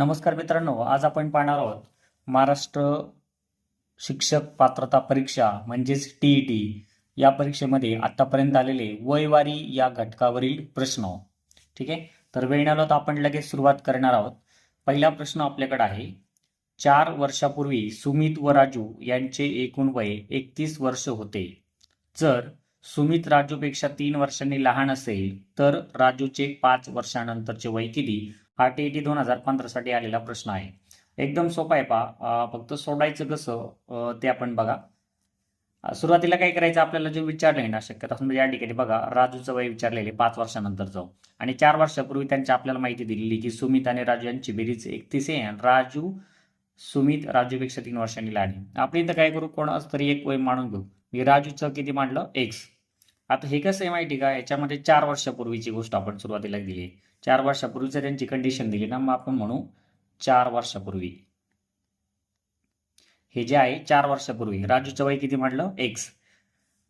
नमस्कार मित्रांनो आज आपण पाहणार आहोत महाराष्ट्र शिक्षक पात्रता परीक्षा म्हणजेच टी टी या परीक्षेमध्ये आतापर्यंत आलेले वयवारी या घटकावरील प्रश्न. ठीक आहे? तर वेळ आलो तर आपण लगेच सुरुवात करणार आहोत. पहिला प्रश्न आपल्याकडे आहे चार वर्षापूर्वी सुमित व राजू यांचे एकूण वय एकतीस वर्ष होते. जर सुमित राजूपेक्षा तीन वर्षांनी लहान असेल तर राजूचे पाच वर्षानंतरचे वय किती? हा टी टी दोन हजार पंधरासाठी आलेला प्रश्न आहे. एकदम सोपा आहे पा. फक्त सोडायचं कसं ते आपण बघा. सुरुवातीला काय करायचं आपल्याला जे विचारलं ना शक्यता म्हणजे या ठिकाणी बघा राजूचं वय विचारलेले पाच वर्षानंतरचं आणि चार वर्षापूर्वी त्यांची आपल्याला माहिती दिलेली की सुमित आणि राजू यांची बेरीज एकतीस आहे राजू सुमित राजूपेक्षा तीन वर्षांनी लहान आपण इथं काय करू कोणाच तरी एक वय मानून घेऊ. मी राजूचं किती मांडलं? एक्स आता हे कसं आहे माहिती का? याच्यामध्ये चार वर्षापूर्वीची गोष्ट आपण सुरुवातीला दिली चार वर्षापूर्वीचं त्यांची कंडिशन दिली ना मग आपण म्हणू चार वर्षापूर्वी. हे जे आहे चार वर्षापूर्वी. राजूचं वय किती म्हटलं? एक्स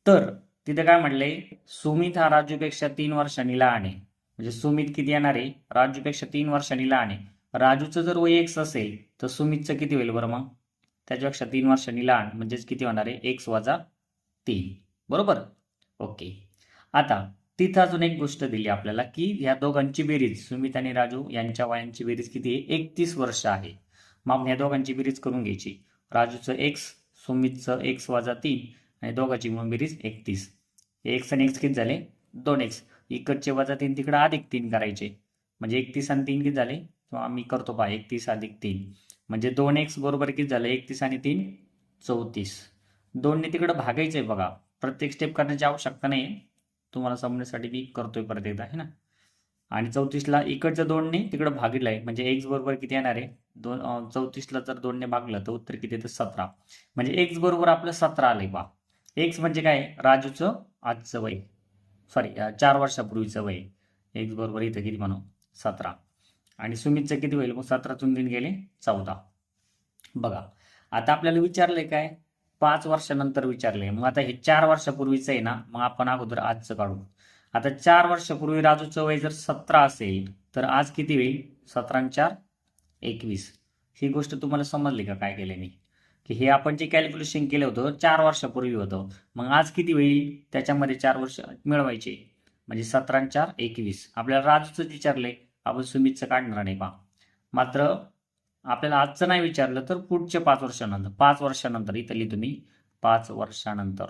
तर तिथे काय म्हटले? सुमित हा राजूपेक्षा तीन वर्षांनी लहान आहे. म्हणजे सुमित किती येणार आहे? राजूपेक्षा तीन वर्षांनी लहान आहे. राजूचं जर वय एक्स असेल तर सुमितचं किती होईल बरं मग? त्याच्यापेक्षा तीन वर्षांनी लहान म्हणजेच किती होणार आहे? एक्स वजा तीन. बरोबर? ओके. आता तिथं अजून एक गोष्ट दिली आपल्याला की ह्या दोघांची बेरीज सुमित आणि राजू यांच्या वयांची बेरीज किती आहे? एकतीस वर्ष आहे. मग आपण ह्या दोघांची बेरीज करून घ्यायची. राजूचं एक्स सुमितचं एक्स वजा तीन आणि दोघांची मग बेरीज एकतीस. एक्स आणि एक्स किती झाले? दोन एक्स इकडचे वजा तीन तिकडे अधिक तीन करायचे. म्हणजे एकतीस आणि तीन किती झाले? किंवा आम्ही करतो पहा एकतीस अधिक तीन. म्हणजे दोन एक्स बरोबर किती झालं? एकतीस आणि तीन चौतीस. दोनने तिकडं भागायचं आहे बघा. प्रत्येक स्टेप करण्याची आवश्यकता नाही तुम्हाला समजण्यासाठी मी करतोय परत एकदा आहे ना? आणि चौतीसला इकडचं दोनने तिकडं भागितलं आहे म्हणजे एक्स बरोबर किती येणार आहे? दोन चौतीसला जर दोनने भागलं तर उत्तर किती येतं? सतरा. म्हणजे एक्स बरोबर आपलं सतरा आलंय बा. एक्स म्हणजे काय? राजूचं आजचं वय. सॉरी चार वर्षापूर्वीचं वय. एक्स बरोबर इथं किती म्हणू? सतरा. आणि सुमितचं किती होईल? मग सतरातून दिन गेले चौदा. बघा. आता आपल्याला विचारलंय काय? पाच वर्षानंतर विचारले. मग आता हे चार वर्षापूर्वीचं आहे ना मग आपण अगोदर आजचं काढू. आता चार वर्षापूर्वी राजूचं वय जर सतरा असेल तर आज किती होईल? सतरा चार एकवीस. ही गोष्ट तुम्हाला समजली का काय केल्याने? की हे आपण जे कॅल्क्युलेशन केलं होतं चार वर्षापूर्वी होतं. मग आज किती होईल? त्याच्यामध्ये चार वर्ष मिळवायचे. म्हणजे सतरा चार एकवीस. आपल्याला राजूचं विचारले. आपण सुमितचं काढणार नाही पा मात्र आपल्याला आजचं नाही विचारलं तर पुढच्या पाच वर्षानंतर पाच वर्षानंतर इथं लिहितो मी पाच वर्षानंतर.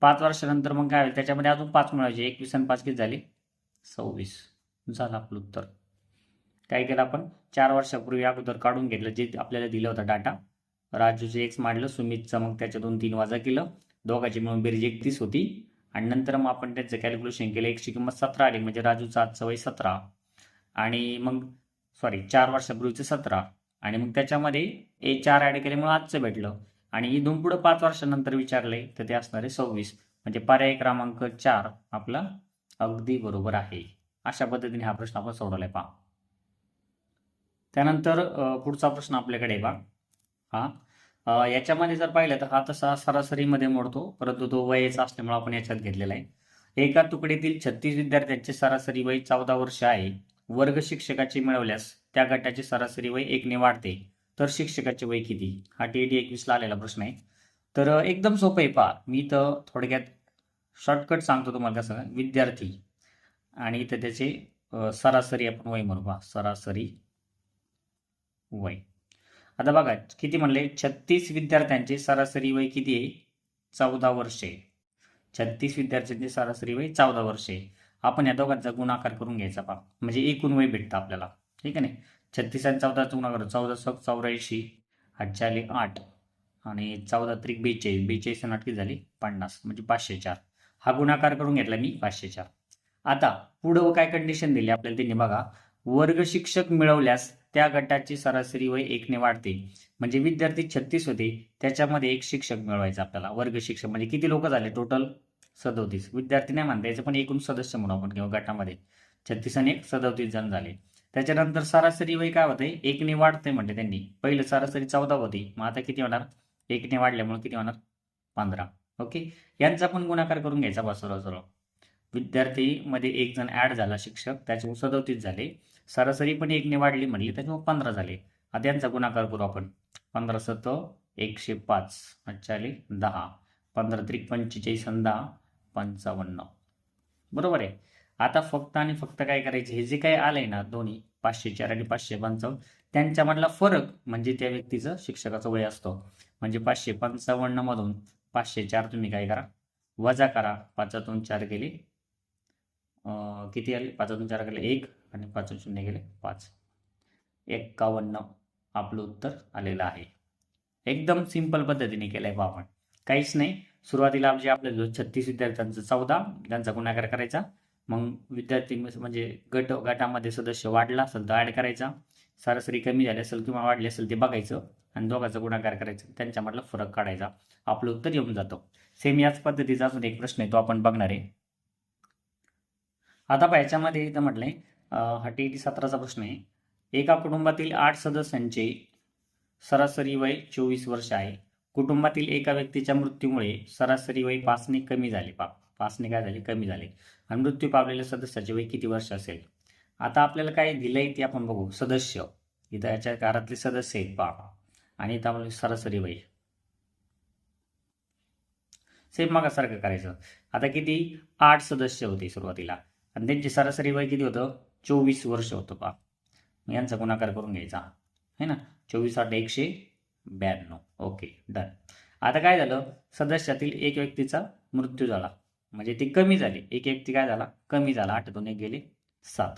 पाच वर्षानंतर मग काय होईल? त्याच्यामध्ये अजून पाच मिळायचे एकवीस आणि पाच किती झाले? सव्वीस. झालं आपलं उत्तर. काय केलं आपण? चार वर्षापूर्वी अगोदर काढून घेतलं जे आपल्याला दिलं होतं डाटा. राजूचे एक्स मांडलं सुमितचं मग त्याच्या दोन तीन वाजा केलं. दोघांची मिळून बेरीज एकतीस होती. आणि नंतर मग आपण त्याचं कॅल्क्युलेशन केलं एकशे किंमत सतरा आली. म्हणजे राजूचं आजचं वय सतरा. आणि मग सॉरी चार वर्षापूर्वीचं सतरा. आणि मग त्याच्यामध्ये ए चार ॲड केल्यामुळे आजचं भेटलं. आणि इथून पुढं पाच वर्षानंतर विचारले तर ते असणारे सव्वीस. म्हणजे पर्याय क्रमांक चार आपला अगदी बरोबर आहे. अशा पद्धतीने हा प्रश्न आपण सोडवलाय पहा. त्यानंतर पुढचा प्रश्न आपल्याकडे आहे पहा हा. याच्यामध्ये जर पाहिलं तर हा तसा सरासरीमध्ये मोडतो. परंतु तो वयाचा असल्यामुळे आपण याच्यात घेतलेला आहे. एका तुकडीतील छत्तीस विद्यार्थ्यांचे सरासरी वय चौदा वर्ष आहे. वर्ग शिक्षकाचे मिळवल्यास त्या गटाचे सरासरी वय एकने वाढते. तर शिक्षकाचे वय किती? हा टी टी एकवीसला आलेला प्रश्न आहे. तर एकदम सोपं आहे पहा. मी तर थोडक्यात शॉर्टकट सांगतो तुम्हाला कसं? विद्यार्थी. आणि इथं त्याचे सरासरी आपण वय म्हणू पहा. सरासरी वय. आता बघा किती म्हणले? छत्तीस विद्यार्थ्यांचे सरासरी वय किती आहे? चौदा वर्षे. छत्तीस विद्यार्थ्यांचे सरासरी वय चौदा वर्षे. आपण या दोघांचा गुणाकार करून घ्यायचा पहा. म्हणजे एकूण वय भेटतं आपल्याला. ठीक आहे नाही? छत्तीस आणि चौदाचा गुणाकार चौदा सक चौऱ्याऐंशी आठशे आठ. आणि चौदा त्रिक बेचाळीस. बेचाळीस आणि आठ झाली? पन्नास. म्हणजे पाचशे चार. हा गुणाकार करून घेतला मी पाचशे चार. आता पुढं काय कंडिशन दिली आपल्याला त्यांनी बघा. वर्ग शिक्षक मिळवल्यास त्या गटाची सरासरी वय एकने वाढते. म्हणजे विद्यार्थी छत्तीस होते. त्याच्यामध्ये एक शिक्षक मिळवायचा आपल्याला. वर्ग शिक्षक. म्हणजे किती लोक झाले टोटल सदोतीस. विद्यार्थी नाही म्हणता याचं पण एकूण सदस्य म्हणू आपण किंवा गटामध्ये. छत्तीस आणि एक सदोतीस जण झाले. त्याच्यानंतर सरासरी वय काय होते एकने वाढते म्हणते त्यांनी. पहिलं सरासरी चौदा होती. मग आता किती होणार? एकने वाढल्यामुळे किती होणार? पंधरा. ओके? यांचा पण गुणाकार करून घ्यायचा बा सरळ सरळ. विद्यार्थीमध्ये एक जण ॲड झाला शिक्षक. त्याच्यामुळे सदोतीस झाले. सरासरी पण एकने वाढली म्हणली त्याच्यामुळे पंधरा झाले. आता यांचा गुणाकार करू आपण. पंधरा सत्त एकशे पाच. अच्छा आले दहा. पंधरा त्रिक पंचेचाळीस आणि दहा. पंचावन्न. बरोबर आहे. आता फक्त आणि फक्त काय करायचे? हे जे काही आलंय ना दोन्ही पाचशे चार आणि पाचशे पंचावन्न त्यांच्यामधला फरक म्हणजे त्या व्यक्तीचं शिक्षकाचं वय असतो. म्हणजे पाचशे पंचावन्न मधून पाचशे चार तुम्ही काय करा? वजा करा. पाचातून चार गेले किती आले? पाचातून चार गेले एक आणि पाचून शून्य गेले पाच. एक्कावन्न आपलं उत्तर आलेलं आहे. एकदम सिंपल पद्धतीने केलंय बा आपण. काहीच नाही. सुरुवातीला जे आपल्या छत्तीस विद्यार्थ्यांचं चौदा त्यांचा गुणाकार करायचा. मग विद्यार्थी म्हणजे गट गटामध्ये सदस्य वाढला असेल तर ॲड करायचा. सरासरी कमी झाली असेल किंवा वाढली असेल ते बघायचं आणि दोघांचा गुणाकार करायचा. त्यांच्यामधला फरक काढायचा. आपलं उत्तर येऊन जातं. सेम याच पद्धतीचा अजून एक प्रश्न आहे तो आपण बघणार आहे. आता पहा याच्यामध्ये इथं म्हटलंय हटी टी सतराचा प्रश्न आहे. एका कुटुंबातील आठ सदस्यांचे सरासरी वय चोवीस वर्ष आहे. कुटुंबातील एका व्यक्तीच्या मृत्यूमुळे सरासरी वय पाचने कमी झाले. पा पाचने काय झाले? कमी झाले. आणि मृत्यू पावलेल्या सदस्याचे वय किती वर्ष असेल? आता आपल्याला काय दिलंय ते आपण बघू. सदस्य. इथं याच्या काळातले सदस्य आहेत पा आणि इथं सरासरी वय. सेम मागासारखं करायचं. आता किती? आठ सदस्य होते सुरुवातीला. आणि त्यांची सरासरी वय किती होतं? चोवीस वर्ष होतं पा मग यांचा गुणाकार करून घ्यायचा. है ना? चोवीस आठ एकशे ब्याण्णव ओके डन आता काय झालं? सदस्यातील एक व्यक्तीचा मृत्यू झाला. म्हणजे ती कमी झाली. एक व्यक्ती काय झाला? कमी झाला. आठवून एक गेले सात.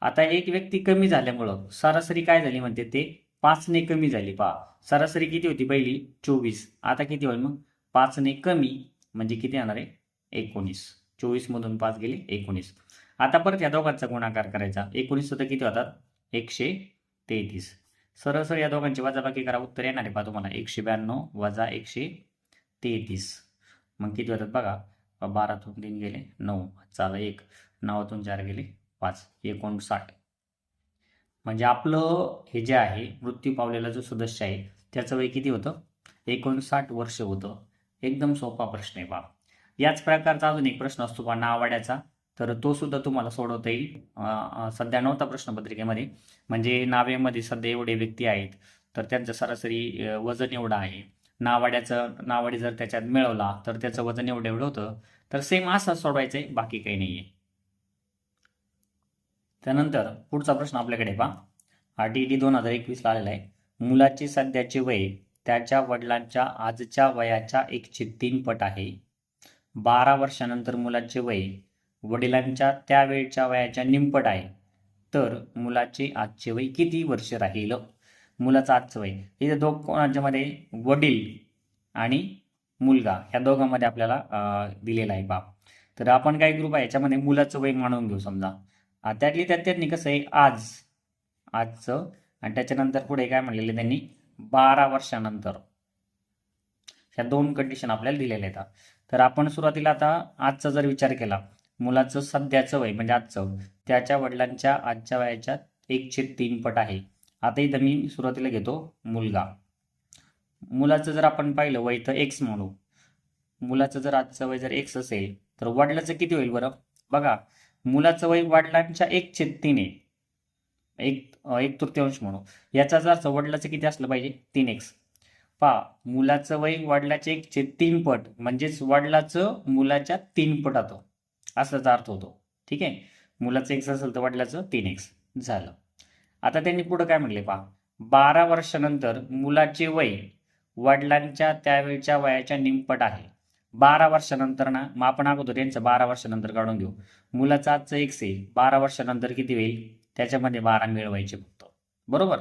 आता एक व्यक्ती कमी झाल्यामुळं सरासरी काय झाली म्हणते ते? पाचने कमी झाली. पहा सरासरी किती होती पहिली? चोवीस. आता किती होईल मग? पाचने कमी म्हणजे किती येणार आहे? एकोणीस. चोवीस मधून पाच गेले एकोणीस. आता परत या दोघांचा गुणाकार करायचा. एकोणीस सुद्धा किती होतात? एकशे तेहतीस. सरळ सरळ या दोघांची वजाबाकी करा. उत्तर येणार आहे पहा तुम्हाला. एकशे ब्याण्णव वजा एकशे तेहतीस. मग किती होतात बघा. बारातून तीन गेले नऊ चाला एक. नवातून चार गेले पाच. एकोणसाठ. म्हणजे आपलं हे जे आहे मृत्यू पावलेला जो सदस्य आहे त्याचं वय किती होतं? एकोणसाठ वर्ष होतं. एकदम सोपा प्रश्न आहे बा याच प्रकारचा अजून एक प्रश्न असतो बा नावाड्याचा. तर तो सुद्धा तुम्हाला सोडवता येईल. सध्या नव्हता प्रश्नपत्रिकेमध्ये. म्हणजे नावेमध्ये सध्या एवढे व्यक्ती आहेत तर त्यांचं सरासरी वजन एवढं आहे. नावाड्याचं नावाडी जर त्याच्यात मिळवला तर त्याचं वजन एवढं एवढं होतं. तर सेम असं सोडवायचं आहे बाकी काही नाही आहे त्यानंतर पुढचा प्रश्न आपल्याकडे पहा. आर टी डी दोन हजार एकवीसला आलेला आहे. मुलाचे सध्याचे वय त्याच्या वडिलांच्या आजच्या वयाच्या एकशे तीन पट आहे. बारा वर्षानंतर मुलाचे वय वडिलांच्या त्यावेळच्या वयाच्या निमपट आहे. तर मुलाचे आजचे वय किती वर्ष राहील? मुलाचं आजचं वय. इथे दोघ कोणाच्यामध्ये? वडील आणि मुलगा. ह्या दोघांमध्ये आपल्याला दिलेला आहे बाप तर आपण काय ग्रुप आहे याच्यामध्ये मुलाचं वय मानून घेऊ समजा. त्यातली त्यात त्यांनी कसं आहे आज आजचं आणि त्याच्यानंतर पुढे काय म्हणलेलं त्यांनी? बारा वर्षानंतर. ह्या दोन कंडिशन आपल्याला दिलेल्या आहेत. तर आपण सुरुवातीला आता आजचा जर विचार केला मुलाचं सध्याचं वय म्हणजे आजचं त्याच्या वडिलांच्या आजच्या वयाच्या छेद तीन पट आहे. आता इथं मी सुरुवातीला घेतो मुलगा. मुलाचं जर आपण पाहिलं वय तर एक्स म्हणू. मुलाचं जर आजचं वय जर एक्स असेल तर वडिलाचं किती होईल बरं? बघा मुलाचं वय वडिलांच्या एक छेद तीन आहे. एक एक तृतीयांश म्हणू. याचा जर अर्थ वडिलाचं किती असलं पाहिजे? तीन एक्स पहा मुलाचं वय वडिलाचे एक छेद तीन पट म्हणजेच वडिलाचं मुलाच्या तीन पटात. असाचा अर्थ होतो. ठीक आहे? मुलाचं एक्स असेल तर वडिलाचं तीन एक्स झालं. आता त्यांनी पुढं काय म्हटले पहा? बारा वर्षानंतर मुलाचे वय वडिलांच्या त्यावेळच्या वयाच्या निमपट आहे. बारा वर्षानंतर ना मग आपण अगोदर यांचं बारा वर्षानंतर काढून घेऊ. मुलाचं आजचं एक्स आहे. बारा वर्षानंतर किती होईल? त्याच्यामध्ये बारा मिळवायचे फक्त. बरोबर?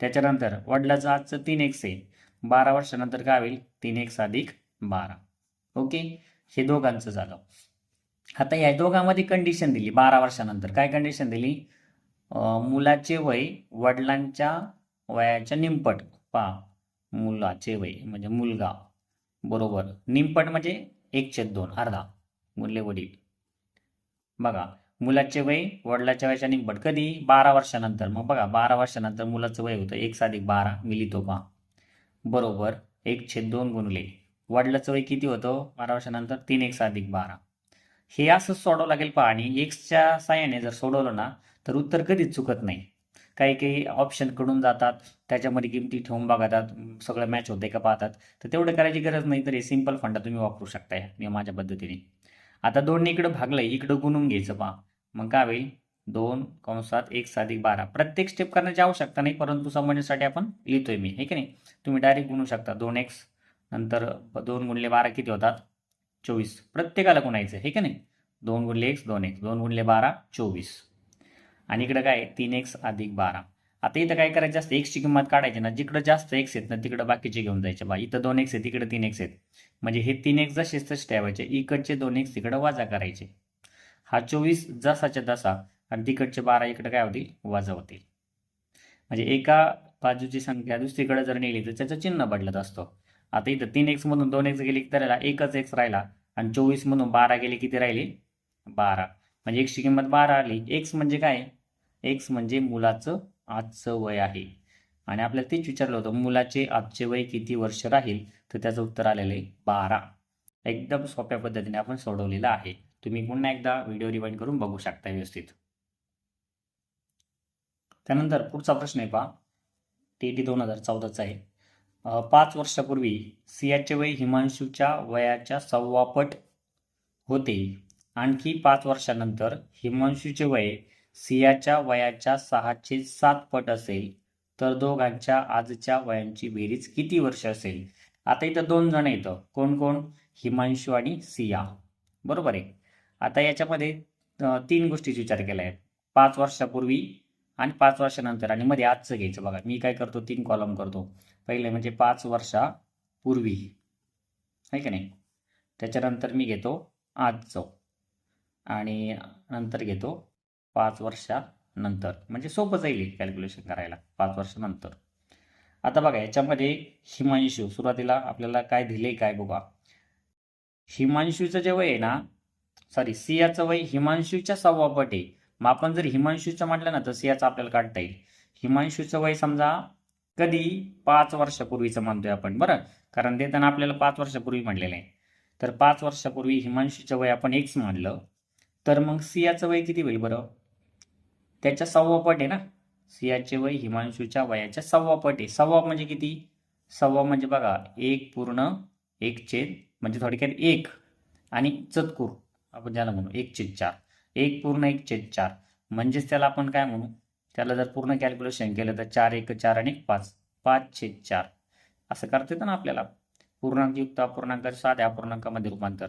त्याच्यानंतर वडिलाचं आजचं तीन एक्स आहे. बारा वर्षानंतर काय होईल? तीन एक्स अधिक बारा. ओके? हे दोघांचं झालं. आता या दोघांमध्ये कंडिशन दिली. बारा वर्षानंतर. काय कंडिशन दिली? मुलाचे वय वडिलांच्या वयाच्या निमपट. पा मुलाचे वय म्हणजे मुलगा. बरोबर. निमपट म्हणजे एक छेद दोन अर्धा. मुले वडील. बघा. मुलाचे वय वडिलाच्या वयाच्या निमपट. कधी? बारा वर्षानंतर. मग बघा बारा वर्षानंतर मुलाचं वय होतं. एक साधिक बारा मिलितो पा बरोबर. एक छेद दोन गुणले. वडिलाचं वय किती होतं? बारा वर्षानंतर तीन एक साधिक बारा. हे असंच सोडावं लागेल पहा. आणि एक्सच्या साह्याने जर सोडवलं ना तर उत्तर कधीच चुकत नाही. काही काही ऑप्शनकडून जातात त्याच्यामध्ये किमती ठेवून बघतात सगळं मॅच होते का पाहतात. तर तेवढं करायची गरज नाही तर हे सिंपल फंडा तुम्ही वापरू शकताय माझ्या पद्धतीने. आता दोन इकडं भागलंय इकडं गुणून घ्यायचं पहा. मग काय होईल? दोन कंसात एक साधिक बारा. प्रत्येक स्टेप करण्याची आवश्यकता नाही परंतु समजण्यासाठी आपण लिहितोय मी हे की नाही? तुम्ही डायरेक्ट गुणू शकता. दोन एक्स नंतर दोन गुणले बारा किती होतात? चोवीस. प्रत्येकाला गुणायचं हे का नाही? दोन गुणले एक्स दोन एक्स दोन गुणले बारा चोवीस. आणि इकडं काय तीन एक्स अधिक बारा. आता इथं काय करायचं असतं? एक्सची किंमत काढायची ना. जिकडं जास्त एक्स आहेत ना तिकडं बाकीचे घेऊन जायचे. बा इथं दोन एक्स आहेत तिकडं तीन एक्स आहेत. म्हणजे हे तीन एक्स जसेच तसे ठेवायचे. इकडचे दोन एक्स तिकडं वजा करायचे. हा चोवीस जसाच्या तसा आणि तिकडचे बारा इकडं काय होतील? वजा होतील. म्हणजे एका बाजूची संख्या दुसरीकडे जर नेली तर त्याचं चिन्ह बदलत असतो. आता इथं तीन एक्स मधून दोन एक्स गेले तर याला एकच एक्स राहिला आणि चोवीस मधून बारा गेले किती राहिले बारा. म्हणजे एक्सची किंमत बारा आली. एक्स म्हणजे काय? एक्स म्हणजे मुलाचं आजचं वय आहे. आणि आपल्याला तेच विचारलं होतं मुलाचे आजचे वय किती वर्ष राहील? तर त्याचं उत्तर आलेलं आहे बारा. एकदम सोप्या पद्धतीने आपण सोडवलेलं आहे. तुम्ही पुन्हा एकदा व्हिडिओ रिवाइंड करून बघू शकता व्यवस्थित. त्यानंतर पुढचा प्रश्न आहे पहा. टी टी दोन हजार चौदाचा आहे. पाच वर्षापूर्वी सियाचे वय हिमांशूच्या वयाच्या सव्वापट होते. आणखी पाच वर्षानंतर हिमांशूचे वय सियाच्या वयाच्या सहाचे सात पट असेल. तर दोघांच्या आजच्या वयांची बेरीज किती वर्ष असेल? आता इथं दोन जण येतं कोण कोण? हिमांशू आणि सिया. बरोबर आहे. आता याच्यामध्ये तीन गोष्टीचा विचार केला आहे पाच वर्षापूर्वी आणि पाच वर्षानंतर. आणि मध्ये आजचं घ्यायचं बघा. मी काय करतो? तीन कॉलम करतो. पहिले म्हणजे पाच वर्षापूर्वी. आहे का नाही? त्याच्यानंतर मी घेतो आजचं. आणि नंतर घेतो पाच वर्षानंतर. म्हणजे सोपं जाईल कॅल्क्युलेशन करायला पाच वर्षानंतर. आता बघा याच्यामध्ये हिमांशू सुरुवातीला आपल्याला काय दिले काय बघा हिमांशूचं जे वय आहे ना सॉरी सियाचं वय हिमांशूच्या सव्वा पट आहे. मग आपण जर हिमांशूचं म्हटलं ना तर सियाचं आपल्याला काढता येईल. हिमांशूचं वय समजा कधी? पाच वर्षापूर्वीचं म्हणतोय आपण. बरं? कारण देताना आपल्याला पाच वर्षापूर्वी म्हणलेलं आहे. तर पाच वर्षापूर्वी हिमांशूचं वय आपण एक्स मानलं तर मग सियाचं वय किती होईल बरं? त्याच्या सव्वा पट आहे ना? सियाचे वय हिमांशूच्या वयाच्या सव्वा पट आहे. सव्वा म्हणजे किती? सव्वा म्हणजे बघा एक पूर्ण एक छेद म्हणजे थोडक्यात एक आणि चतकूर. आपण ज्याला म्हणू एक छेद चार. एक पूर्ण एक छेद चार. म्हणजेच त्याला आपण काय म्हणू? त्याला जर पूर्ण कॅल्क्युलेशन केलं तर चार एक चार आणि एक पाच पाच छेद चार. असं करता येतं ना आपल्याला. पूर्णांकयुक्त अपूर्णांक साध्या अपूर्णांकामध्ये रूपांतर.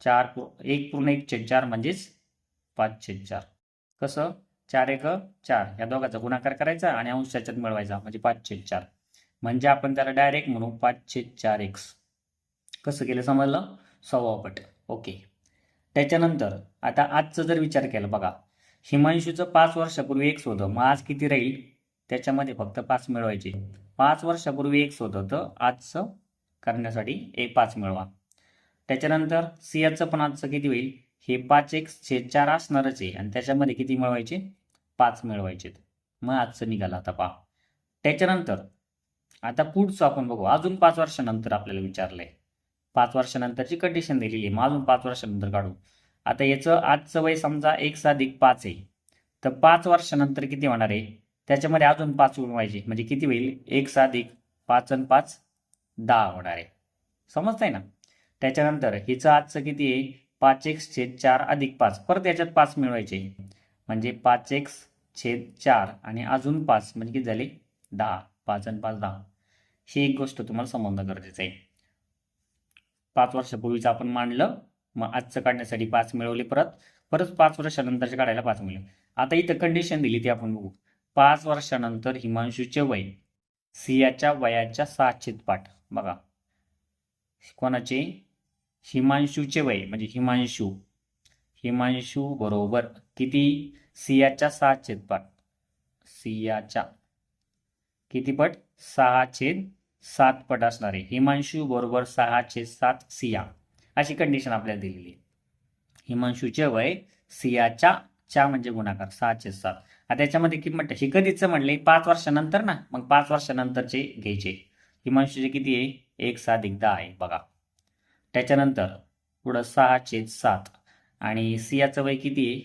चार एक पूर्ण एक छेद चार म्हणजेच पाच छेद चार. कसं? चार एक चार. या दोघांचा गुणाकार करायचा आणि अंशाच्यात मिळवायचा म्हणजे पाच छेद चार. म्हणजे आपण त्याला डायरेक्ट म्हणू पाच छेद चार एक्स कसं केलं समजलं? सव्वापट ओके. त्याच्यानंतर आता आजचं जर विचार केला बघा. हिमांशूचं पाच वर्षापूर्वी एक्स होतं मग आज किती राहील? त्याच्यामध्ये फक्त पाच मिळवायचे. पाच वर्षापूर्वी एक्स होतं. तर आजचं करण्यासाठी एक पाच मिळवा. त्याच्यानंतर सियाचं पण आजचं किती होईल? हे पाच एक छेद चार असणारच आहे. आणि त्याच्यामध्ये किती मिळवायचे? पाच मिळवायचे मग आजचं निघालं आता पहा. त्याच्यानंतर आता पुढचं आपण बघू. अजून पाच वर्षानंतर आपल्याला विचारलंय. पाच वर्षानंतरची कंडिशन दिलेली आहे. मग अजून पाच वर्षानंतर काढू. आता याचं आजचं वय समजा एक साधिक पाच आहे. तर पाच वर्षानंतर किती होणार आहे? त्याच्यामध्ये अजून पाच व्हायचे म्हणजे किती होईल? एक अधिक पाच आणि पाच दहा होणार आहे. समजतंय ना? त्याच्यानंतर हिचं आजचं किती आहे? पाच एक्स छेद चार अधिक पाच. परत याच्यात पाच मिळवायचे. म्हणजे पाच एक्स छेद चार आणि अजून पाच म्हणजे किती झाले? दहा. पाच आणि पाच दहा. ही एक गोष्ट तुम्हाला समजणं गरजेचं आहे. पाच वर्षापूर्वीचं आपण मांडलं. मग आजचं काढण्यासाठी पाच मिळवले परत. परत पाच वर्षानंतरचे काढायला पाच मिळवले आता इथं कंडिशन दिली ती आपण बघू. पाच वर्षानंतर हिमांशूचे वय सियाच्या वयाच्या सहा पाठ. बघा. कोणाचे? हिमांशूचे वय म्हणजे हिमांशू. हिमांशू बरोबर किती? सियाच्या सहा पाठ. सियाच्या. किती पट? सहा छेद सात पट असणारे हिमांशू बरोबर सहा छेद सात सिया. अशी कंडिशन आपल्याला दिलेली आहे. हिमांशूचे वय सियाच्या च्या म्हणजे गुणाकार सहाचे सात. आता त्याच्यामध्ये किंमत ही कधीच म्हणले पाच वर्षानंतर ना? मग पाच वर्षानंतरचे घ्यायचे. हिमांशूचे किती आहे? एक सात एकदा आहे बघा. त्याच्यानंतर पुढं सहा छेद सात. आणि सियाचं वय किती आहे?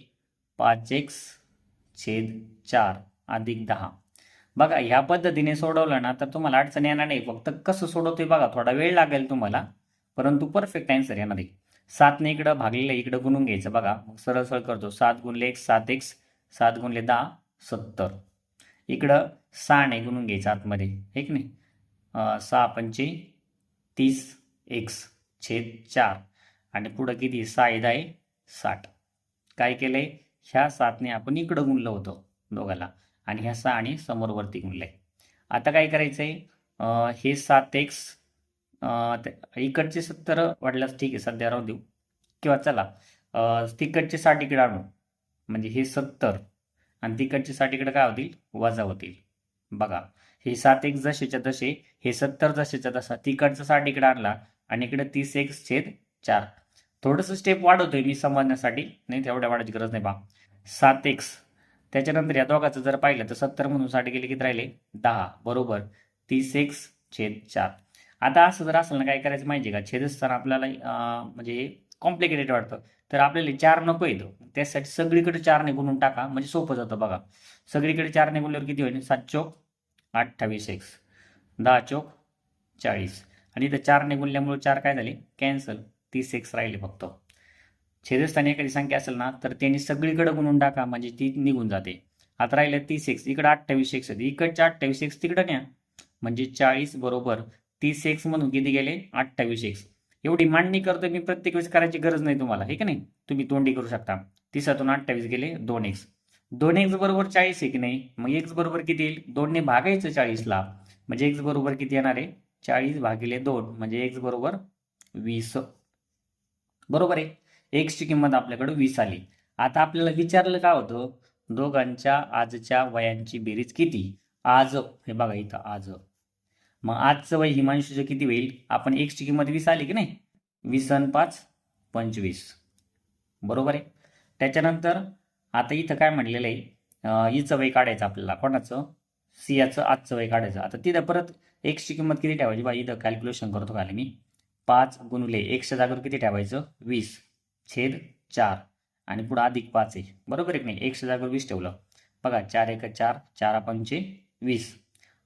पाच एक्स छेद चार अधिक दहा. बघा ह्या पद्धतीने सोडवलं ना तर तुम्हाला अडचण येणार नाही. फक्त कसं सोडवतोय बघा थोडा वेळ लागेल तुम्हाला. परंतु परफेक्ट आन्सर येणार आहे सातने इकडं भागलेलं इकडं गुणून घ्यायचं. बघा मग सरळ सरळ करतो. सात गुणले एक सात एक्स सात गुणले दहा सत्तर. इकडं सहा नाही गुणून घ्यायचं आतमध्ये. हे की नाही? सहा पंचे तीस एक्स छेद चार. आणि पुढं किती? सहा आहे दहा आहे साठ. काय केलंय? ह्या सातने आपण इकडं गुणलं होतं दोघाला. आणि ह्या सहा आणि समोरवरती गुणलंय. आता काय करायचंय? आहे हे सात एक्स इकडचे सत्तर वाढल्यास ठीक आहे सध्या राहू देऊ. किंवा चला तिकडचे साठ इकडे आणू. म्हणजे हे सत्तर आणि तिकडचे साठ इकडे काय होतील? वजा होतील. बघा हे सात एक जसेच्या तसे हे सत्तर जसेच्या तसा तिकडचं साठ इकडे आणला आणि इकडे तीस एक छेद चार. थोडंसं स्टेप वाढवतोय मी समजण्यासाठी नाही तेवढ्या वाढायची गरज नाही बा. सात एक्स त्याच्यानंतर या दोघाचं जर पाहिलं तर सत्तर म्हणून साठ गेले किती राहिले? दहा. बरोबर. तीस एक्स छेद चार. आता असं जर असेल ना काय करायचं माहिती का? छेदस्थान आपल्याला म्हणजे कॉम्प्लिकेटेड वाटतं. तर आपल्याला चार नको येतो त्यासाठी सगळीकडे चारने गुणून टाका. म्हणजे सोपं जातं बघा. सगळीकडे चारने गुणल्यावर किती होईल? सात चोक अठ्ठावीस एक्स दहा चोक चाळीस. आणि इथं चारने गुणल्यामुळे चार काय झाले? कॅन्सल तीस एक्स राहिले फक्त. छेदस्थानी एखादी संख्या असेल ना तर त्यांनी सगळीकडे गुणून टाका. म्हणजे ती निघून जाते. आता राहिलं तीस एक्स इकडं अठ्ठावीस एक्स इकडच्या अठ्ठावीस एक्स तिकडं न्या. म्हणजे चाळीस बरोबर तीस एक्स म्हणून किती गेले? अठ्ठावीस एक्स एवढी मांडणी करतो मी प्रत्येक वेळेस करायची गरज नाही तुम्हाला हे का नाही? तुम्ही तोंडी करू शकता. तिसातून अठ्ठावीस गेले दोन एक्स दोन एक्स बरोबर चाळीस आहे की नाही? मग एक्स बरोबर किती येईल? दोनने भागायचं चाळीसला. म्हणजे एक्स बरोबर किती येणार आहे? चाळीस भागिले दोन म्हणजे एक्स बरोबर वीस. बरोबर आहे? एक्सची किंमत आपल्याकडे वीस आली. आता आपल्याला विचारलं काय होतं? दोघांच्या आजच्या वयांची बेरीज किती? आज. हे बघा इथं आज. मग आजचं वय हिमांशूचं किती होईल? आपण एक्सची किंमत वीस आली की नाही? वीस आणि पाच पंचवीस. बरोबर आहे? त्याच्यानंतर आता इथं काय म्हणलेलं आहे? हिचं वय काढायचं आपल्याला. कोणाचं? सियाचं आजचं वय काढायचं. आता तिथं परत एक्सची किंमत किती ठेवायची? बा इथं कॅल्क्युलेशन करतो खाली मी? पाच गुणले एकशे जागेवर किती ठेवायचं? वीस. छेद चार. आणि पुढं अधिक पाच आहे. बरोबर आहे की नाही? एकशे जागेवर वीस ठेवलं. बघा चार एक चार चार पंचे वीस.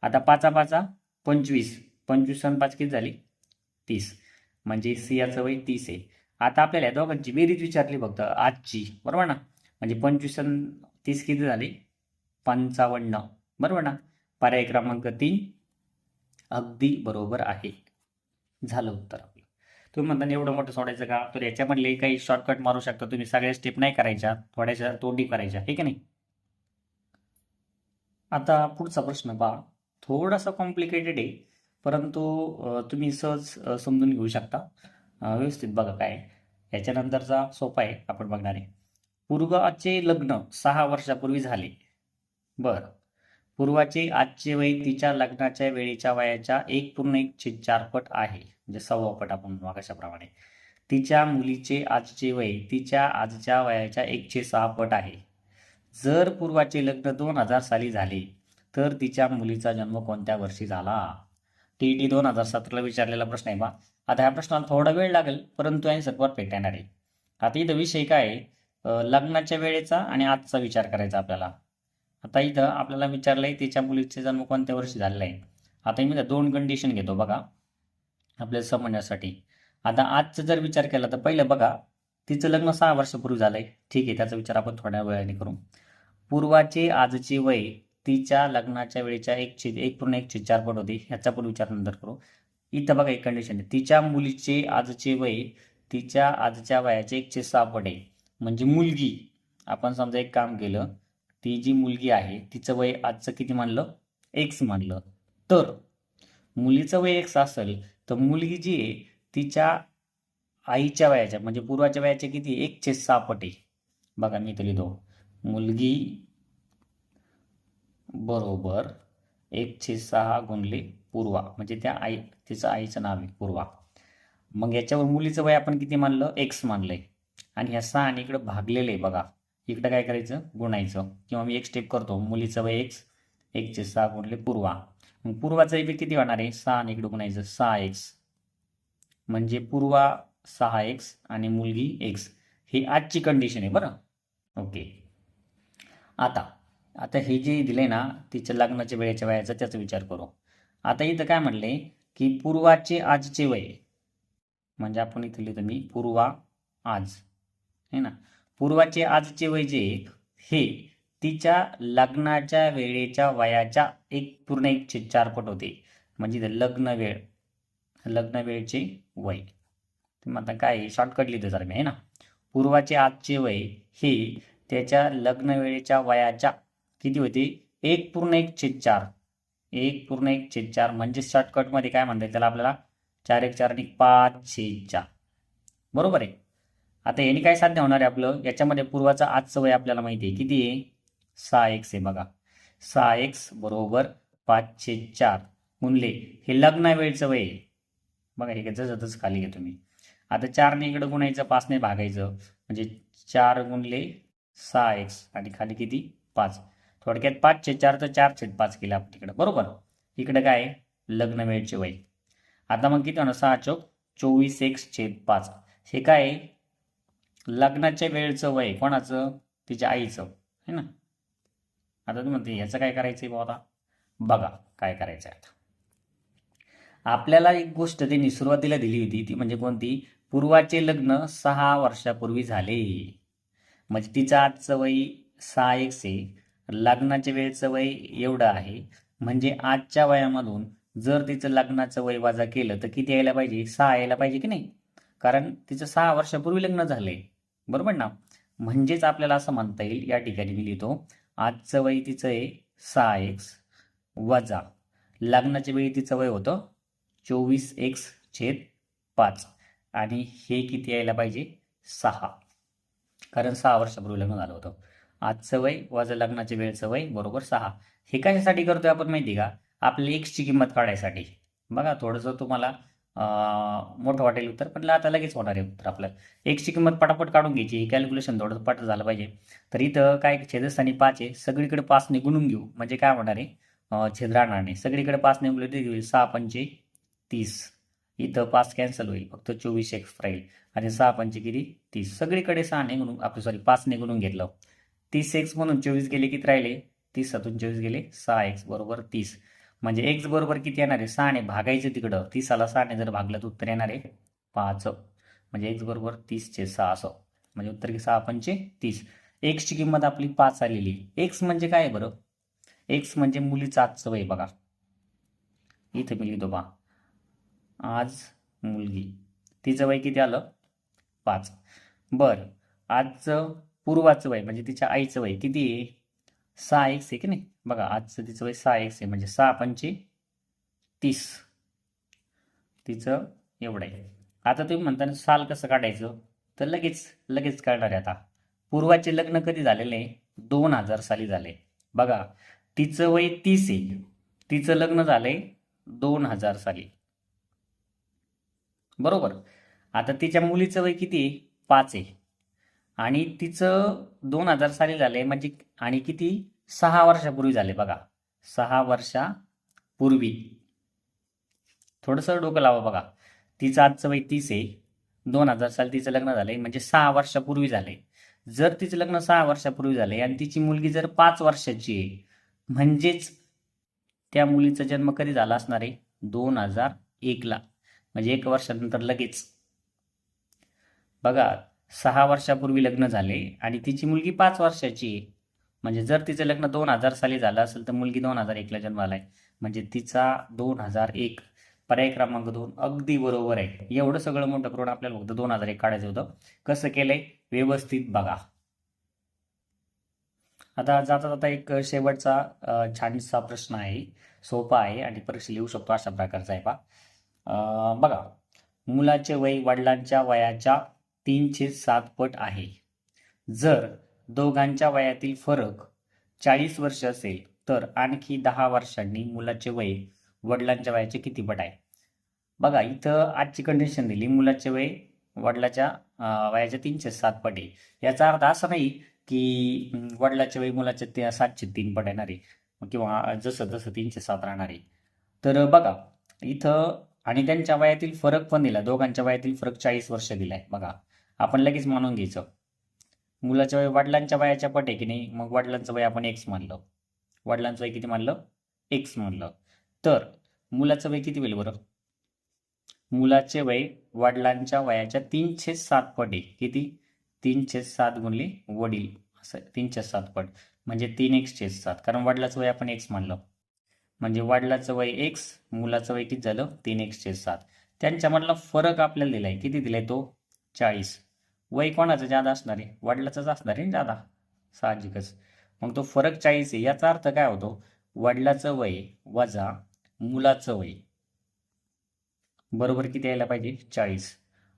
आता पाचा पाचा पंचवीस. पंचवीस आणि पाच किती झाली? तीस. म्हणजे सियाचं वय तीस आहे. आता आपल्याला या दोघांची बेरीज विचारली फक्त आजची. बरोबर ना? म्हणजे पंचवीस आणि तीस किती झाली? पंचावन्न. बरोबर ना? पर्याय क्रमांक तीन अगदी बरोबर आहे. झालं उत्तर आपलं. तुम्ही म्हणता एवढं मोठं सोडायचं का? तर याच्यामधले काही शॉर्टकट मारू शकता तुम्ही. सगळ्या स्टेप नाही करायच्या. थोड्याशा तोंडी करायच्या. ठीक आहे नाही? आता पुढचा प्रश्न पहा. थोडासा कॉम्प्लिकेटेड आहे. परंतु तुम्ही सहज समजून घेऊ शकता. व्यवस्थित बघा काय याच्यानंतरचा सोपा आहे आपण बघणार आहे. पूर्वाचे लग्न सहा वर्षापूर्वी झाले. बरं. पूर्वाचे आजचे वय तिच्या लग्नाच्या वेळेच्या वयाच्या एक पूर्ण एक छेद चार पट आहे. म्हणजे सव्वा पट आपण मागाशाप्रमाणे. तिच्या मुलीचे आजचे वय तिच्या आजच्या वयाच्या एकशे सहा पट आहे. जर पूर्वाचे लग्न दोन हजार साली झाले तर तिच्या मुलीचा जन्म कोणत्या वर्षी झाला? टी टी दोन हजार सतराला विचारलेला प्रश्न आहे बा. आता ह्या प्रश्नाला थोडा वेळ लागेल परंतु आणि सत्वर पेटणार आहे. आता इथं विषय काय लग्नाच्या वेळेचा आणि आजचा विचार करायचा आपल्याला. आता इथं आपल्याला विचारलंय तिच्या मुलीचे जन्म कोणत्या वर्षी झालेला आहे? आता मी दोन कंडिशन घेतो बघा आपल्याला समजण्यासाठी. आता आजचा जर विचार केला तर पहिलं बघा तिचं लग्न सहा वर्षापूर्वी झालंय. ठीक आहे त्याचा विचार आपण थोड्या वेळाने करू. पूर्वाचे आजचे वय तिच्या लग्नाच्या वेळेच्या एक छेद एक पूर्ण एक छेद चार पट होती. ह्याचा पण विचार नंतर करू. इथं बघा एक कंडिशन आहे. तिच्या मुलीचे आजचे वय तिच्या आजच्या वयाचे एकशे सहा पट आहे. म्हणजे मुलगी आपण समजा एक काम केलं ती जी मुलगी आहे तिचं वय आजचं किती मानलं? एक्स मानलं. तर मुलीचं वय एक्स असेल तर मुलगी जी आहे तिच्या आईच्या वयाच्या म्हणजे पूर्वाच्या वयाच्या किती? एकशे सहा पट आहे. बघा मी इथं लिहितो. मुलगी बरोबर एक छे सहा गुणले पूर्वा. म्हणजे त्या आई तिचं आईचं नाव आहे पूर्वा. मग याच्यावर मुलीचं वय आपण किती मानलं? एक्स मानलंय. आणि ह्या सहा आणि इकडं भागलेलं आहे बघा. इकडं काय करायचं? गुणायचं. किंवा मी एक स्टेप करतो. मुलीचं वय एक्स एक सहा गुणले पूर्वा. मग पूर्वाचं इफेक्ट किती होणार आहे? सहा आणि इकडं गुणायचं सहा एक्स म्हणजे पूर्वा सहा एक्स आणि मुलगी एक्स ही आजची कंडिशन आहे बरं? ओके आता आता हे जे दिले ना तिच्या लग्नाच्या वेळेच्या वयाचा त्याचा विचार करू. आता इथं काय म्हणले की पूर्वाचे आजचे वय. म्हणजे आपण इथं लिहितो मी पूर्वा आज. है ना? पूर्वाचे आजचे वय जे हे तिच्या लग्नाच्या वेळेच्या वयाच्या एक पूर्ण एक छेद चार पट होते. म्हणजे इथं लग्न वेळ लग्न वेळचे वय. मग आता काय शॉर्टकट लिहितो सर मी आहे ना? पूर्वाचे आजचे वय हे त्याच्या लग्न वेळेच्या वयाच्या किती होते? एक पूर्ण एक छेद चार. एक पूर्ण एक छेद चार म्हणजे शॉर्टकटमध्ये काय म्हणता येईल त्याला आपल्याला? चार एक चार आणि पाच छेद चार. बरोबर आहे? आता याने काय साध्य होणार आहे आपलं? याच्यामध्ये पूर्वाचं आजचं वय आपल्याला माहिती आहे. किती आहे? सहा एक्स आहे बघा. सहा एक्स बरोबर पाच छेद चार. मुनले हे लग्न वेळचं वय आहे. बघा हे जसं जसं खाली घ्या तुम्ही. आता चारने इकडं गुणायचं पाचने भागायचं. म्हणजे चार गुणले सहा एक्स आणि खाली किती? पाच. थोडक्यात पाच छेद चार तर चार छेद पाच केलं आपण तिकडं. बरोबर? इकडं काय आहे? लग्न वेळचे वय. आता मग किती होणार? सहा चौक चोवीस एक्स छेद पाच. हे काय आहे? लग्नाच्या वेळचं वय. कोणाचं? तिच्या आईचं. है ना? आता तुम्ही म्हणते ह्याचं काय करायचंय आहे आता? बघा काय करायचं आहे आता. आपल्याला एक गोष्ट त्यांनी सुरुवातीला दिली होती. ती म्हणजे कोणती? पूर्वाचे लग्न सहा वर्षापूर्वी झाले. म्हणजे तिचं आजचं वय सहा एकशे लग्नाच्या वेळेचं वय एवढं आहे. म्हणजे आजच्या वयामधून जर तिचं लग्नाचं वय वाजा केलं तर किती यायला पाहिजे? सहा यायला पाहिजे की नाही? कारण तिचं सहा वर्षापूर्वी लग्न झालंय. बरोबर ना? म्हणजेच आपल्याला असं म्हणता येईल या ठिकाणी मी लिहितो आजचं वय तिचं आहे सहा एक्स वजा. लग्नाच्या वेळी तिचं वय होतं चोवीस एक्स छेद पाच. आणि हे किती यायला पाहिजे? सहा. कारण सहा वर्षापूर्वी लग्न झालं होतं. आजचं वय वजा लग्नाच्या वेळचं वय बरोबर सहा. हे कशासाठी करतोय आपण माहिती का? आपल्या एक्सची किंमत काढायसाठी. बघा थोडंसं तुम्हाला मोठं वाटेल उत्तर पण आता लगेच होणार आहे उत्तर आपलं. एक्सची किंमत पटापट काढून घ्यायची हे कॅल्क्युलेशन थोडं पट झालं पाहिजे. तर इथं काय छेदस्थानी पाच आहे सगळीकडे पाचने गुणून घेऊ. म्हणजे काय होणार आहे? छेद राहणार नाही. सगळीकडे पाचने गुणले ते होईल सहा पंचे तीस. इथं पाच कॅन्सल होईल फक्त चोवीस एक्स राहील. आणि सहा पंचे किती? तीस. सगळीकडे सहा गुणून आपलं सॉरी पाचने गुणून घेतलं. तीस एक्स म्हणून चोवीस गेले किती राहिले? तीस. सातून चोवीस गेले. सहा एक्स बरोबर तीस. म्हणजे एक्स बरोबर किती येणार आहे? सहाने भागायचं तिकडं. तीसाला सहाने जर भागलं तर उत्तर येणार आहे पाच. म्हणजे एक्स बरोबर तीसचे सहा असं. म्हणजे उत्तर की सहा पंचे तीस. एक्सची किंमत आपली पाच आलेली एक्स म्हणजे काय आहे बरं? एक्स म्हणजे मुलीचं आजचं वय बघा. इथं मी लिहितो बा. आज मुलगी. तिचं वय किती आलं? पाच. बरं. आजचं पूर्वाचं वय म्हणजे तिच्या आईचं वय किती आहे? सहा एक्स आहे की नाही? बघा आजचं तिचं वय सहा एक्स आहे म्हणजे सहा पंचे तीस. तिचं एवढं आहे. आता तुम्ही म्हणता साल कसं काढायचं? तर लगेच लगेच काढणार आहे आता. पूर्वाचे लग्न कधी झालेले? दोन हजार साली झाले. बघा तिचं वय तीस आहे. तिचं लग्न झालंय दोन हजार साली. बरोबर? आता तिच्या मुलीचं वय किती आहे? पाच आहे. आणि तिचं दोन हजार साली झाले म्हणजे आणि किती? सहा वर्षापूर्वी झाले बघा. सहा वर्षापूर्वी. थोडंसं डोकं लावा बघा. तिचं आजचं वय तीस आहे. दोन हजार साली तिचं लग्न झालंय म्हणजे सहा वर्षापूर्वी झालंय. जर तिचं लग्न सहा वर्षापूर्वी झालंय आणि तिची मुलगी जर पाच वर्षाची आहे म्हणजेच त्या मुलीचा जन्म कधी झाला असणार आहे? दोन हजार एकला. म्हणजे एक वर्षानंतर लगेच. बघा सहा वर्षापूर्वी लग्न झाले आणि तिची मुलगी पाच वर्षाची आहे. म्हणजे जर तिचं लग्न दोन हजार साली झालं असेल तर मुलगी दोन हजार एकला जन्माला आहे. म्हणजे तिचा दोन हजार एक पर्याय क्रमांक दोन अगदी बरोबर आहे. एवढं सगळं मोठं करून आपल्याला फक्त दोन हजार एक काढायचं होतं. कसं केलंय? व्यवस्थित बघा. आता जाता जाता एक शेवटचा छानसा प्रश्न आहे. सोपा आहे आणि परीक्षा लिहू शकतो अशा प्रकारचा आहे पा बघा. मुलाचे वय वडिलांच्या वयाच्या तीनशे सात पट आहे. जर दोघांच्या वयातील फरक चाळीस वर्ष असेल तर आणखी दहा वर्षांनी मुलाचे वय वडिलांच्या वयाचे किती पट आहे? बघा इथं आजची कंडिशन दिली. मुलाचे वय वडिलाच्या वयाच्या तीनशे सात पट आहे. याचा अर्थ असा नाही की वडिलाच्या वय मुलाच्या ते सातशे तीन पट येणार आहे. किंवा जसं जसं तीनशे सात राहणार आहे. तर बघा इथं आणि त्यांच्या वयातील फरक पण दिला. दोघांच्या वयातील फरक चाळीस वर्ष दिलाय. बघा आपण लगेच मानून घ्यायचं. मुलाच्या वय वडिलांच्या वयाच्या पट आहे की नाही मग वडिलांचं वय आपण एक्स मानलं. वडिलांचं वय किती मानलं? एक्स मानलं. तर मुलाचं वय किती होईल बरं? मुलाचे वय वडिलांच्या वयाच्या तीनशे सात पट आहे. किती? तीनशे सात गुणले वडील. असं तीनशे सात पट. म्हणजे तीन एक्सचे सात. कारण वडिलाचं वय आपण एक्स मानलं. म्हणजे वडिलाचं वय एक्स मुलाचं वय किती झालं? तीन एक्सचे सात. त्यांच्यामधला फरक आपल्याला दिलाय. किती दिलाय तो? चाळीस. वय कोणाचं जादा असणार आहे? वडिलाचंच असणार आहे जादा? साहजिकच. मग तो फरक चाळीस आहे. याचा अर्थ काय होतो? वडिलाचं वय वजा मुलाचं वय. बरोबर किती यायला पाहिजे? चाळीस.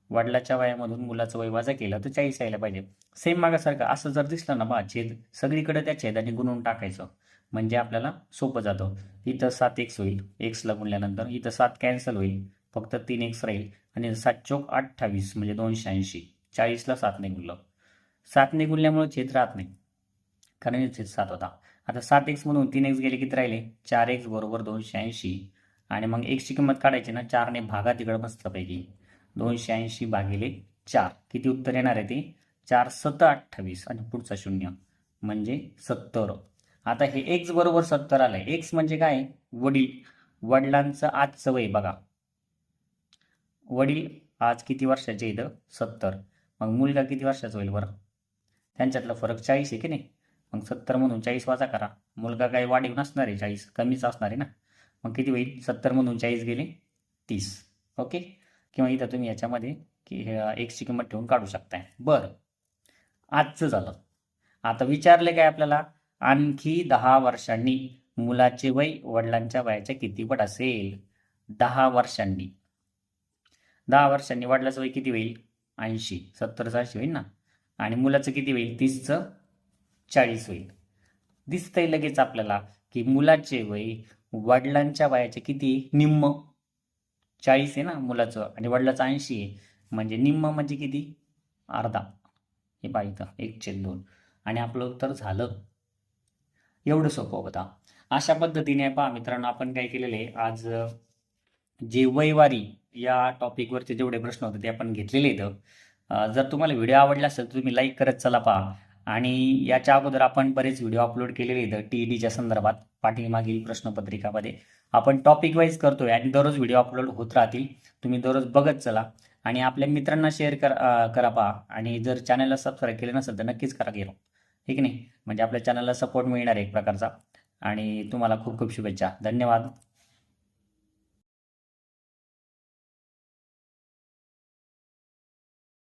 वडिलाच्या वयामधून मुलाचं वय वजा केलं तर चाळीस यायला पाहिजे. सेम मागासारखं असं जर दिसलं ना बा छेद सगळीकडे त्या छेदाने गुणून टाकायचं. म्हणजे आपल्याला सोपं जातं. इथं सात एक्स होईल. एक्सला गुणल्यानंतर इथं सात कॅन्सल होईल. फक्त तीन एक्स राहील. आणि सात चौक अठ्ठावीस म्हणजे दोनशे ऐंशी. चाळीसला सातने गुणलं सातने गुणल्यामुळे छेद राहत नाही. कारण छेद सात होता. आता सात एक्समधून तीन एक्स गेले किती राहिले? चार एक्स बरोबर दोनशे ऐंशी. आणि मग एक्सची किंमत काढायची ना चारने भागा तिकडं मस्तपैकी. दोनशे ऐंशी भागिले चार. किती उत्तर येणार आहे ते? चार सत अठ्ठावीस आणि पुढचा शून्य. म्हणजे सत्तर. आता हे एक्स बरोबर सत्तर आहे एक्स म्हणजे काय? वडील. वडिलांचं आजचं वय बघा. वडील आज किती वर्षाचे इथं सत्तर. मग मुलगा किती वर्षाचा होईल बरं? त्यांच्यातला फरक चाळीस आहे की नाही? मग सत्तर म्हणून चाळीस वाजा करा. मुलगा काही वाढीव नसणार आहे चाळीस कमीच असणार आहे ना? मग किती होईल? सत्तर म्हणून चाळीस गेले तीस. ओके? किंवा इथं तुम्ही याच्यामध्ये की एक्सची किंमत ठेवून काढू शकताय. बरं. आजचं झालं. आता विचारले काय आपल्याला? आणखी दहा वर्षांनी मुलाचे वय वडिलांच्या वयाच्या किती पट असेल? दहा वर्षांनी. दहा वर्षांनी वाढल्याचं वय किती होईल? ऐंशी सत्तरचं ऐंशी होईल ना? आणि मुलाचं किती होईल? तीसचं चाळीस होईल. दिसतंय लगेच आपल्याला की मुलाचे वय वडिलांच्या वयाचे किती? निम्म. चाळीस आहे ना मुलाचं आणि वडिलाचं ऐंशी आहे. म्हणजे निम्म म्हणजे किती? अर्धा. हे पहा एक छेद दोन. आणि आपलं उत्तर झालं. एवढं सोपं होता. अशा पद्धतीने पहा मित्रांनो आपण काय केलेलं आहे? आज जे वयवारी या टॉपिकवरचे जेवढे प्रश्न होते ते आपण घेतलेले आहेत. जर तुम्हाला व्हिडिओ आवडला असेल तर तुम्ही लाईक करत चला पहा. आणि याच्या अगोदर आपण बरेच व्हिडिओ अपलोड केलेले आहेत टी ई डीच्या संदर्भात पाठीमागील प्रश्नपत्रिकामध्ये. आपण टॉपिक वाईज करतोय आणि दररोज व्हिडिओ अपलोड होत राहतील. तुम्ही दररोज बघत चला. आणि आपल्या मित्रांना शेअर कर करा पहा. आणि जर चॅनलला सबस्क्राईब केलं नसेल तर नक्कीच करा गेलो. ठीक नाही? म्हणजे आपल्या चॅनलला सपोर्ट मिळणार एक प्रकारचा. आणि तुम्हाला खूप खूप शुभेच्छा. धन्यवाद.